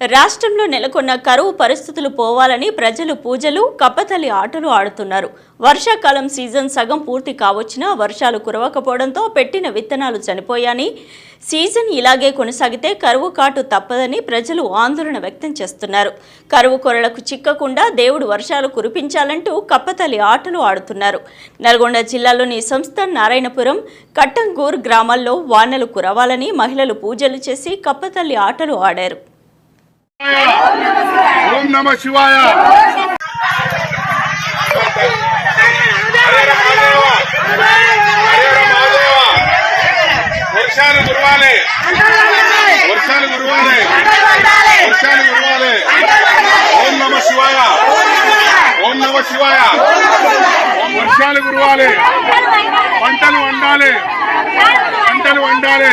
రాష్ట్రంలో నెలకొన్న కరువు పరిస్థితులు పోవాలని ప్రజలు పూజలు కప్పతల్లి ఆటలు ఆడుతున్నారు. వర్షాకాలం సీజన్ సగం పూర్తి కావచ్చినా వర్షాలు కురవకపోవడంతో పెట్టిన విత్తనాలు చనిపోయాని సీజన్ ఇలాగే కొనసాగితే కరువు కాటు తప్పదని ప్రజలు ఆందోళన వ్యక్తం చేస్తున్నారు. కరువు కొరలకు చిక్కకుండా దేవుడు వర్షాలు కురిపించాలంటూ కప్పతల్లి ఆటలు ఆడుతున్నారు. నల్గొండ జిల్లాలోని సంస్థ నారాయణపురం కట్టంగూర్ గ్రామాల్లో వానలు కురవాలని మహిళలు పూజలు చేసి కప్పతల్లి ఆటలు ఆడారు. ఓం నమ శివాయ. వర్షాలు గురువాలే వర్షాలు గురువాలే వర్షాలు గురువాలే ఓం నమ శివాయ. ఓం నమ శివాయ. వర్షాలు గురవాలి పంటలు వండాలి పంటలు వండాలి